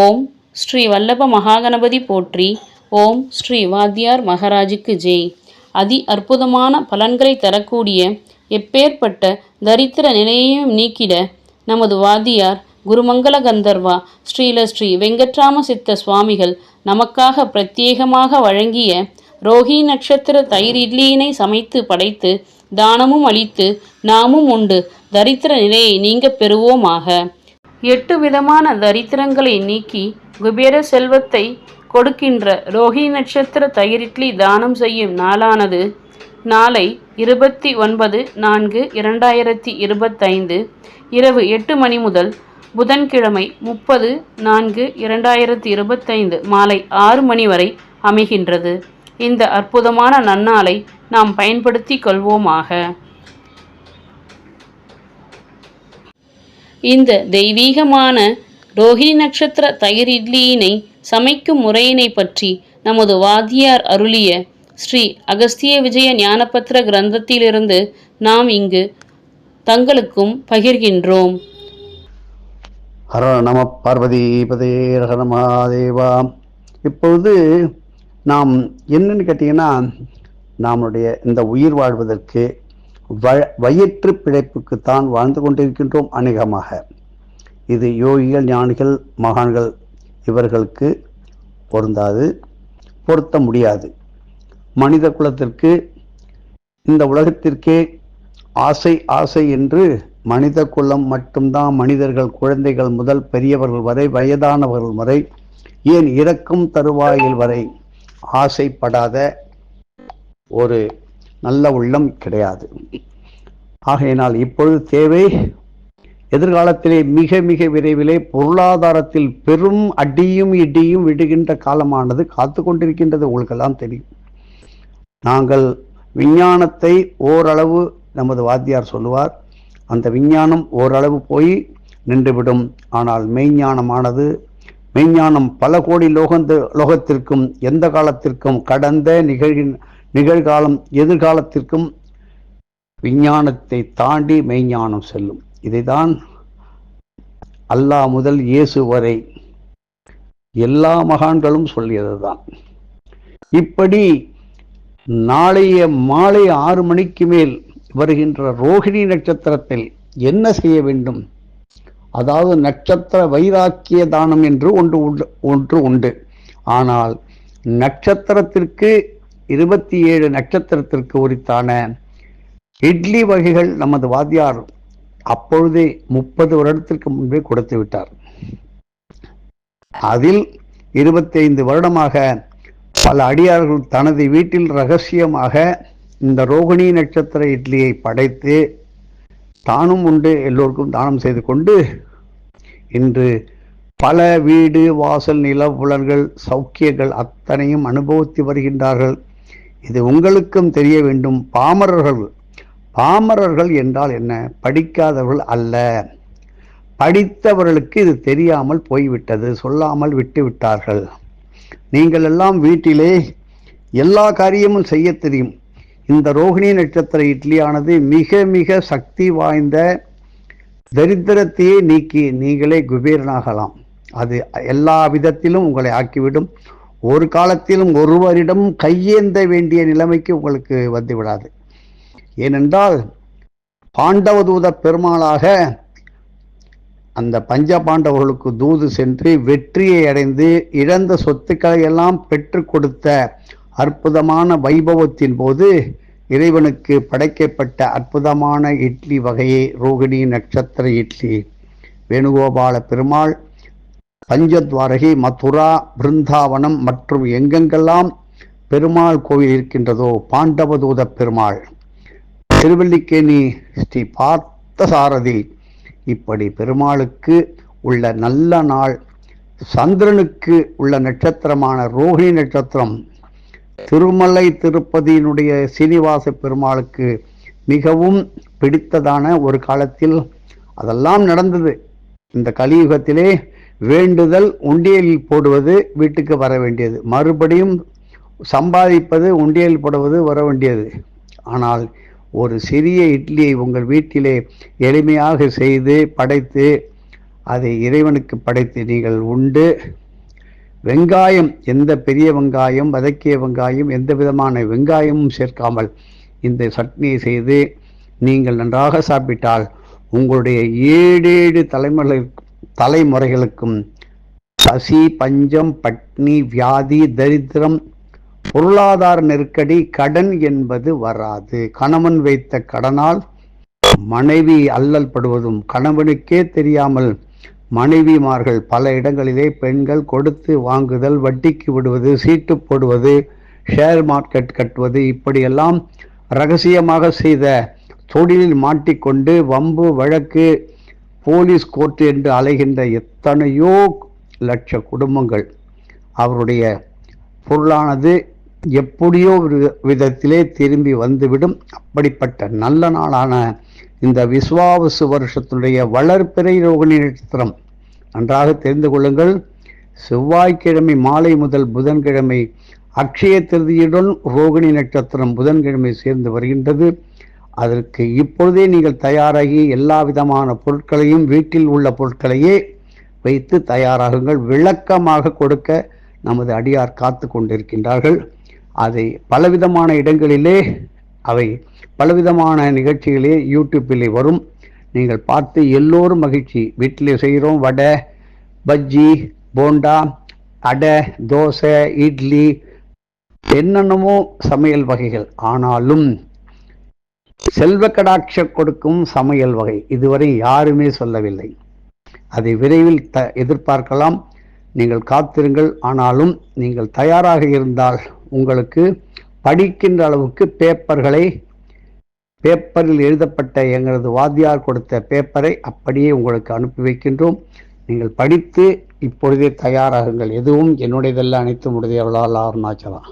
ஓம் ஸ்ரீ வல்லப மகாகணபதி போற்றி. ஓம் ஸ்ரீ வாத்தியார் மகாராஜுக்கு ஜெய். அதி அற்புதமான பலன்களை தரக்கூடிய எப்பேற்பட்ட தரித்திர நிலையையும் நீக்கிட நமது வாத்தியார் குருமங்கள கந்தர்வா ஸ்ரீல ஸ்ரீ வெங்கட்ராம சித்த சுவாமிகள் நமக்காக பிரத்யேகமாக வழங்கிய ரோஹி நட்சத்திர தயிர் இட்லியினை சமைத்து படைத்து தானமும் அளித்து நாமும் உண்டு தரித்திர நிலையை நீங்க பெறுவோமாக. எட்டு விதமான தரித்திரங்களை நீக்கி குபேர செல்வத்தை கொடுக்கின்ற ரோஹி நட்சத்திர தயிரிட்லி தானம் செய்யும் நாளானது நாளை இருபத்தி ஒன்பது நான்கு இரண்டாயிரத்தி இருபத்தைந்து இரவு எட்டு மணி முதல் புதன்கிழமை முப்பது நான்கு இரண்டாயிரத்தி இருபத்தைந்து மாலை ஆறு மணி வரை அமைகின்றது. இந்த அற்புதமான நன்னாளை நாம் பயன்படுத்தி கொள்வோமாக. இந்த தெய்வீகமான ரோஹிணி நட்சத்திர தயிர் இட்லியினை சமைக்கும் முறையினை பற்றி நமது வாத்தியார் அருளிய ஸ்ரீ அகஸ்திய விஜய ஞானபத்திர கிரந்தத்திலிருந்து நாம் இங்கு தங்களுக்கும் பகிர்கின்றோம். ஹர நம பார்வதி பதே ஹர மகாதேவா. இப்பொழுது நாம் என்னன்னு கேட்டிங்கன்னா நம்முடைய இந்த உயிர் வாழ்வதற்கு வ வயிற்று பிழைப்புக்குத்தான் வாழ்ந்து கொண்டிருக்கின்றோம் அநேகமாக. இது யோகிகள் ஞானிகள் மகான்கள் இவர்களுக்கு பொருந்தாது பொருத்த முடியாது. மனித குலத்திற்கு இந்த உலகத்திற்கே ஆசை ஆசை என்று மனித குலம் மட்டும்தான் மனிதர்கள் குழந்தைகள் முதல் பெரியவர்கள் வரை வயதானவர்கள் வரை ஏன் இறக்கும் தருவாயில் வரை ஆசைப்படாத ஒரு நல்ல உள்ளம் கிடையாது. ஆகையினால் இப்பொழுது தேவை எதிர்காலத்திலே மிக மிக விரைவிலே பொருளாதாரத்தில் பெரும் அடியும் இடியும் விடுகின்ற காலமானது காத்து கொண்டிருக்கின்றது. உங்களுக்கெல்லாம் தெரியும். நாங்கள் விஞ்ஞானத்தை ஓரளவு நமது வாத்தியார் சொல்லுவார். அந்த விஞ்ஞானம் ஓரளவு போய் நின்றுவிடும். ஆனால் மெய்ஞானமானது மெய்ஞானம் பல கோடி லோகந்த லோகத்திற்கும் எந்த காலத்திற்கும் கடந்த நிகழ்கின் நிகழ்காலம் எதிர்காலத்திற்கும் விஞ்ஞானத்தை தாண்டி மெய்ஞானம் செல்லும். இதைதான் அல்லாஹ் முதல் இயேசு வரை எல்லா மகான்களும் சொல்லியதுதான். இப்படி நாளைய மாலை ஆறு மணிக்கு மேல் வருகின்ற ரோகிணி நட்சத்திரத்தில் என்ன செய்ய வேண்டும்? அதாவது நட்சத்திர வைராக்கிய தானம் என்று ஒன்று உண்டு ஒன்று உண்டு. ஆனால் நட்சத்திரத்திற்கு இருபத்தி ஏழு நட்சத்திரத்திற்கு உரித்தான இட்லி வகைகள் நமது வாத்தியார் அப்பொழுதே முப்பது வருடத்திற்கு முன்பே கொடுத்து விட்டார். அதில் இருபத்தைந்து வருடமாக பல அடியார்கள் தனது வீட்டில் ரகசியமாக இந்த ரோகிணி நட்சத்திர இட்லியை படைத்து தானும் உண்டு எல்லோருக்கும் தானம் செய்து கொண்டு இன்று பல வீடு வாசல் நில புலன்கள் சௌக்கியங்கள் அத்தனையும் அனுபவித்து வருகின்றார்கள். இது உங்களுக்கும் தெரிய வேண்டும். பாமரர்கள். பாமரர்கள் என்றால் என்ன? படிக்காதவர்கள் அல்ல. படித்தவர்களுக்கு இது தெரியாமல் போய்விட்டது. சொல்லாமல் விட்டுவிட்டார்கள் நீங்கள் எல்லாம் வீட்டிலே எல்லா காரியமும் செய்ய தெரியும். இந்த ரோகிணி நட்சத்திர இட்லியானது மிக மிக சக்தி வாய்ந்த தரித்திரத்தையே நீக்கி நீங்களே குபேரனாகலாம். அது எல்லா விதத்திலும் உங்களை ஆக்கிவிடும். ஒரு காலத்திலும் ஒருவரிடம் கையேந்த வேண்டிய நிலைமைக்கு உங்களுக்கு வந்து விடாது ஏனென்றால் பாண்டவதூத பெருமாளாக அந்த பஞ்ச பாண்டவர்களுக்கு தூது சென்று வெற்றியை அடைந்து இழந்த சொத்துக்களை எல்லாம் பெற்று கொடுத்த அற்புதமான வைபவத்தின் போது இறைவனுக்கு படைக்கப்பட்ட அற்புதமான இட்லி வகையை ரோகிணி நட்சத்திர இட்லி வேணுகோபால பெருமாள் பஞ்சத்வாரகி மதுரா பிருந்தாவனம் மற்றும் எங்கெங்கெல்லாம் பெருமாள் கோவில் இருக்கின்றதோ பாண்டவதூத பெருமாள். திருவல்லிக்கேணி ஸ்ரீ பார்த்த சாரதி இப்படி பெருமாளுக்கு உள்ள நல்ல நாள் சந்திரனுக்கு உள்ள நட்சத்திரமான ரோஹிணி நட்சத்திரம் திருமலை திருப்பதியினுடைய சீனிவாச பெருமாளுக்கு மிகவும் பிடித்ததான ஒரு காலத்தில் அதெல்லாம் நடந்தது. இந்த கலியுகத்திலே வேண்டுதல் உண்டியலில் போடுவது வீட்டுக்கு வர வேண்டியது. மறுபடியும் சம்பாதிப்பது உண்டியல் போடுவது வர வேண்டியது. ஆனால் ஒரு சிறிய இட்லியை உங்கள் வீட்டிலே எளிமையாக செய்து படைத்து அதை இறைவனுக்கு படைத்து நீங்கள் உண்டு. வெங்காயம் எந்த பெரிய வெங்காயம் வதக்கிய வெங்காயம் எந்த விதமான வெங்காயமும் சேர்க்காமல் இந்த சட்னியை செய்து நீங்கள் நன்றாக சாப்பிட்டால் உங்களுடைய ஏழேழு தலைமுறைகளுக்கு தலைமுறைகளுக்கும் பசி பஞ்சம் பட்னி வியாதி தரித்திரம் பொருளாதார நெருக்கடி கடன் என்பது வராது. கணவன் வைத்த கடனால் மனைவி அல்லல் படுவதும் கணவனுக்கே தெரியாமல் மனைவிமார்கள் பல இடங்களிலே பெண்கள் கொடுத்து வாங்குதல் வட்டிக்கு விடுவது சீட்டு போடுவது ஷேர் மார்க்கெட் கட்டுவது இப்படியெல்லாம் ரகசியமாக செய்த தொழிலில் மாட்டிக்கொண்டு வம்பு வழக்கு போலீஸ் கோர்ட்டு என்று அலைகின்ற எத்தனையோ லட்ச குடும்பங்கள் அவருடைய பொருளானது எப்படியோ ஒரு விதத்திலே திரும்பி வந்துவிடும். அப்படிப்பட்ட நல்ல நாளான இந்த விஸ்வாவசு வருஷத்துடைய வளர்பிறை ரோகிணி நட்சத்திரம் நன்றாக தெரிந்து கொள்ளுங்கள். செவ்வாய்க்கிழமை மாலை முதல் புதன்கிழமை அக்ஷய திருதியுடன் ரோகிணி நட்சத்திரம் புதன்கிழமை சேர்ந்து வருகின்றது. அதற்கு இப்பொழுதே நீங்கள் தயாராகி எல்லா விதமான பொருட்களையும் வீட்டில் உள்ள பொருட்களையே வைத்து தயாராகுங்கள். விளக்கமாக கொடுக்க நமது அடியார் காத்து கொண்டிருக்கின்றார்கள். அதை பலவிதமான இடங்களிலே அவை பலவிதமான நிகழ்ச்சிகளே யூடியூப்பிலே வரும். நீங்கள் பார்த்து எல்லோரும் மகிழ்ச்சி. வீட்டிலே செய்கிறோம் வடை பஜ்ஜி போண்டா அடை தோசை இட்லி என்னென்னமோ சமையல் வகைகள். ஆனாலும் செல்வ கடாட்ச கொடுக்கும் சமையல் வகை. இதுவரை யாருமே சொல்லவில்லை. அதை விரைவில் த எதிர்பார்க்கலாம். நீங்கள் காத்திருங்கள். ஆனாலும் நீங்கள் தயாராக இருந்தால் உங்களுக்கு படிக்கின்ற அளவுக்கு பேப்பர்களை பேப்பரில் எழுதப்பட்ட எங்களது வாத்தியார் கொடுத்த பேப்பரை அப்படியே உங்களுக்கு அனுப்பி வைக்கின்றோம். நீங்கள் படித்து இப்பொழுதே தயாராகுங்கள். எதுவும் என்னுடையதெல்லாம் அனைத்தும் உடையவளால் அருணாச்சலா